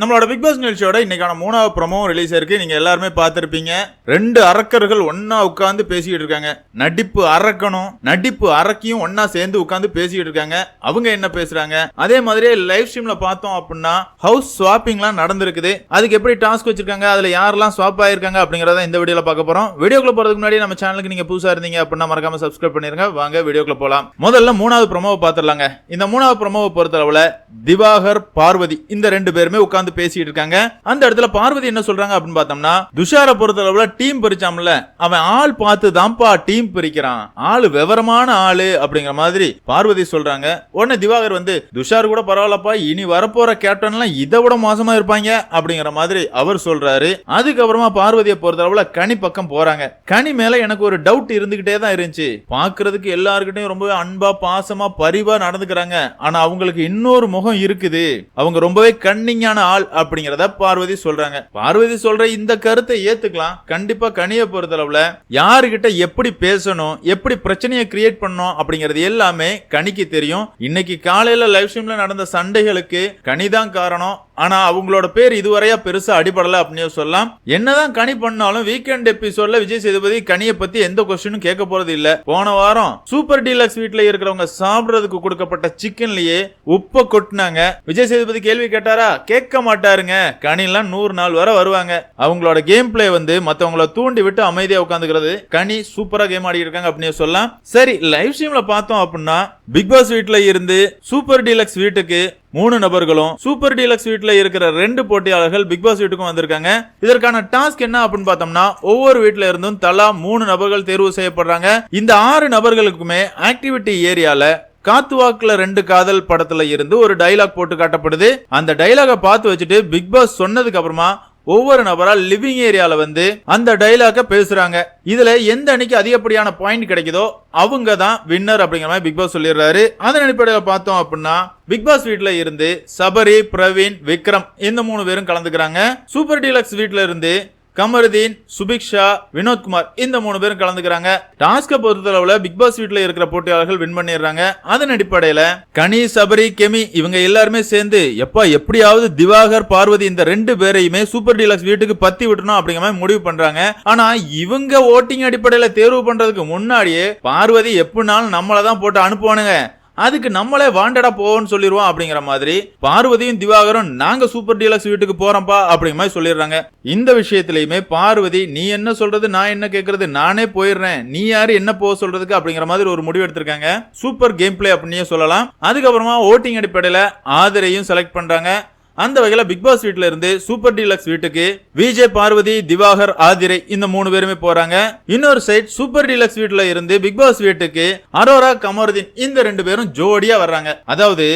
நம்மளோட big pass நிகழ்ச்சியோட இன்னைக்கான மூணாவது ப்ரமோ ரிலீஸ் ஆயிருக்கு நீங்க எல்லாருமே பார்த்துருப்பீங்க. ரெண்டு அரக்கர்கள் ஒன்னா உட்காந்து பேசிக்கிட்டு இருக்காங்க. நடிப்பு அரக்கணும் நடிப்பு அரக்கியும் ஒன்னா சேர்ந்து உட்காந்து பேசிக்கிட்டு இருக்காங்க. அவங்க என்ன பேசுறாங்க? அதே மாதிரியே லைவ் ஸ்ட்ரீம்ல பார்த்தோம் அப்படின்னா ஹவுஸ் ஸ்வாப்பிங்லாம் நடந்திருக்குது. அதுக்கு எப்படி டாஸ்க் வச்சிருக்காங்க? அதுல யாரெல்லாம் ஸ்வாப் ஆயிருக்காங்க அப்படிங்கறத இந்த வீடியோல பார்க்க போறோம். வீடியோக்குள்ள போறதுக்கு முன்னாடி நம்ம சேனலுக்கு நீங்க புதுசா இருந்தீங்க அப்படின்னா மறக்காம சப்ஸ்கிரைப் பண்ணிருங்க. வாங்க வீடியோக்குள்ள போலாம். முதல்ல மூணாவது ப்ரமோவை பார்த்துடலாங்க. இந்த மூணாவது ப்ரமோவை பொறுத்தளவுல திவாகர் பார்வதி இந்த ரெண்டு பேருமே உட்காந்து உட்காந்து பேசிட்டு இருக்காங்க. அந்த இடத்துல பார்வதி என்ன சொல்றாங்க அப்படின்னு பார்த்தோம்னா துஷாரை பொறுத்தளவுல டீம் பிரிச்சாம்ல அவன் ஆள் பார்த்து தான்ப்பா டீம் பிரிக்கிறான். ஆளு விவரமான ஆளு அப்படிங்கிற மாதிரி பார்வதி சொல்றாங்க. உடனே திவாகர் வந்து துஷார் கூட பரவாயில்லப்பா இனி வரப்போற கேப்டன்லாம் இதை விட மோசமா இருப்பாங்க அப்படிங்கிற மாதிரி அவர் சொல்றாரு. அதுக்கப்புறமா பார்வதியை பொறுத்தளவுல கனி பக்கம் போறாங்க. கனி மேல எனக்கு ஒரு டவுட் இருந்துகிட்டே தான் இருந்துச்சு. பாக்குறதுக்கு எல்லாருக்கிட்டையும் ரொம்பவே அன்பா பாசமா பரிவா நடந்துக்கிறாங்க. ஆனா அவங்களுக்கு இன்னொரு முகம் இருக்குது. அவங்க ரொம்பவே கன்னிங்கான ஆள் அப்படிங்கிறத பார்வதி சொல்றாங்க. பார்வதி சொல்ற இந்த கருத்தை ஏத்துக்கலாம். கண்டிப்பா கனியை பொறுத்தளவுல யாருகிட்ட எப்படி பேசணும் எப்படி பிரச்சனையை கிரியேட் பண்ணணும் அப்படிங்கிறது எல்லாமே கனிக்கு தெரியும். இன்னைக்கு காலையில லைவ் ஸ்ட்ரீம்ல நடந்த சண்டைகளுக்கு கனிதான் காரணம். ஆனால் அவங்களோட பேர் இதுவரையா பெருசாக அடிபடலை அப்படின்னு சொல்லலாம். என்னதான் கனி பண்ணாலும் வீக்கெண்ட் எபிசோட்ல விஜய் சேதுபதி கனியை பத்தி எந்த கொஸ்டினும் கேட்க போறது இல்ல. போன வாரம் சூப்பர் டீலக்ஸ் வீட்டில் இருக்கிறவங்க சாப்பிட்றதுக்கு கொடுக்கப்பட்ட சிக்கன்லயே உப்பை கொட்டினாங்க. விஜய் சேதுபதி கேள்வி கேட்டாரா? கேட்க மாட்டாருங்க. கனிலாம் நூறு நாள் வரை வருவாங்க. அவங்களோட கேம் பிளே வந்து மற்றவங்கள தூண்டி விட்டு அமைதியாக உட்காந்துக்கிறது. கனி சூப்பராக கேம் ஆடி இருக்காங்க அப்படின்னு சொல்லலாம். சரி லைவ் ஸ்ட்ரீம்ல பார்த்தோம் அப்படின்னா பிக் பாஸ் வீட்ல இருந்து சூப்பர் டீலக்ஸ் வீட்டுக்கு மூணு நபர்களும் சூப்பர் டீலக்ஸ் வீட்ல இருக்கிற ரெண்டு போட்டியாளர்கள் பிக் பாஸ் வீட்டுக்கும் வந்திருக்காங்க. இதற்கான டாஸ்க் என்ன அப்படின்னு பார்த்தோம்னா ஒவ்வொரு வீட்ல இருந்தும் தலா மூணு நபர்கள் தேர்வு செய்யப்படுறாங்க. இந்த ஆறு நபர்களுக்குமே ஆக்டிவிட்டி ஏரியால காத்துவாக்குல ரெண்டு காதல் படத்துல இருந்து ஒரு டைலாக் போட்டு காட்டப்படுது. அந்த டைலாக பார்த்து வச்சுட்டு பிக் பாஸ் சொன்னதுக்கு அப்புறமா ஒவ்வொரு நபரா லிவிங் ஏரியால வந்து அந்த டைலாக பேசுறாங்க. இதுல எந்த அணிக்கு அதிகப்படியான பாயிண்ட் கிடைக்குதோ அவங்க தான் வின்னர் அப்படிங்கிற மாதிரி பிக் பாஸ் சொல்லிடுறாரு. அதன் அடிப்படையில் பார்த்தோம் அப்படின்னா பிக் பாஸ் வீட்ல இருந்து சபரி பிரவீன் விக்ரம் இந்த மூணு பேரும் கலந்துக்கிறாங்க. சூப்பர் டீலக்ஸ் வீட்ல இருந்து கமருதீன் சுபிக்ஷா வினோத்குமார் இந்த மூணு பேரும் கலந்துக்கிறாங்க. டாஸ்க பொறுத்தளவுல பிக் பாஸ் வீட்டில் இருக்கிற போட்டியாளர்கள் வின் பண்ணிடுறாங்க. அதன் அடிப்படையில கனி சபரி கெமி இவங்க எல்லாருமே சேர்ந்து எப்பா எப்படியாவது திவாகர் பார்வதி இந்த ரெண்டு பேரையுமே சூப்பர் டீலக்ஸ் வீட்டுக்கு பத்தி விட்டணும் அப்படிங்கிற மாதிரி முடிவு பண்றாங்க. ஆனா இவங்க ஓட்டிங் அடிப்படையில தேர்வு பண்றதுக்கு முன்னாடியே பார்வதி எப்படினாலும் நம்மளை தான் போட்டு அனுப்புவானுங்க. அதுக்கு நம்மளே வாண்டடா போவோம்னு சொல்லிடுவோம் அப்படிங்கிற மாதிரி பார்வதியும் திவாகரும் நாங்க சூப்பர் டீலக்ஸ் வீட்டுக்கு போறோம்ப்பா அப்படிங்கிற மாதிரி சொல்லிடுறாங்க. இந்த விஷயத்திலயுமே பார்வதி நீ என்ன சொல்றது நான் என்ன கேட்கறது நானே போயிடுறேன். நீ யாரு? என்ன போக சொல்றதுக்கு? அப்படிங்கிற மாதிரி ஒரு முடிவு எடுத்திருக்காங்க. சூப்பர் கேம் பிளே அப்படின்னே சொல்லலாம். அதுக்கப்புறமா ஓட்டிங் அடிப்படையில ஆதரையும் செலக்ட் பண்றாங்க. அந்த வகையில பிக் பாஸ் வீட்ல இருந்து சூப்பர் டீலக்ஸ் வீட்டுக்கு விஜய் பார்வதி திவாகர் ஆதிரை இந்த மூணு பேருமே போறாங்க. இன்னொரு சைட் சூப்பர் டீலக்ஸ் வீட்ல இருந்து பிக் பாஸ் வீட்டுக்கு அரோரா கமருதீன் இந்த ரெண்டு பேரும் ஜோடியா வர்றாங்க. அதாவது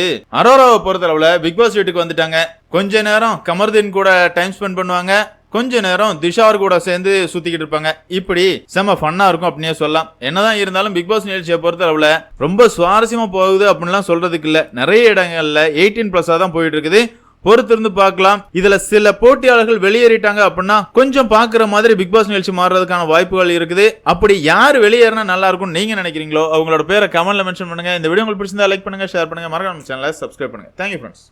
அரோராவை பொறுத்தளவுல பிக் பாஸ் வீட்டுக்கு வந்துட்டாங்க. கொஞ்ச நேரம் கமருதீன் கூட டைம் ஸ்பெண்ட் பண்ணுவாங்க. கொஞ்ச நேரம் திஷார் கூட சேர்ந்து சுத்திக்கிட்டு இருப்பாங்க. இப்படி செம ஃபன்னா இருக்கும் அப்படின்னே சொல்லலாம். என்னதான் இருந்தாலும் பிக் பாஸ் நிகழ்ச்சியை பொறுத்த அளவுல ரொம்ப சுவாரஸ்யமா போகுது அப்படின்லாம் சொல்றதுக்கு இல்ல. நிறைய இடங்கள்ல எயிட்டீன் பிளஸா தான் போயிட்டு இருக்குது. பொறுத்திருந்து பார்க்கலாம். இதுல சில போட்டியாளர்கள் வெளியேறிட்டாங்க அப்படின்னா கொஞ்சம் பாக்குற மாதிரி பிக் பாஸ் நிகழ்ச்சி மாறுறதுக்கான வாய்ப்புகள் இருக்குது. அப்படி யார் வெளியேறினா நல்லா இருக்கும் நீங்க நினைக்கிறீங்களோ அவங்களோட பேரை கமெண்ட்ல மென்ஷன் பண்ணுங்க. இந்த வீடியோ உங்களுக்கு பிடிச்சிருந்தா லைக் பண்ணுங்க ஷேர் பண்ணுங்க. மறக்காம சேனலை சப்ஸ்கிரைப் பண்ணுங்க. Thank you friends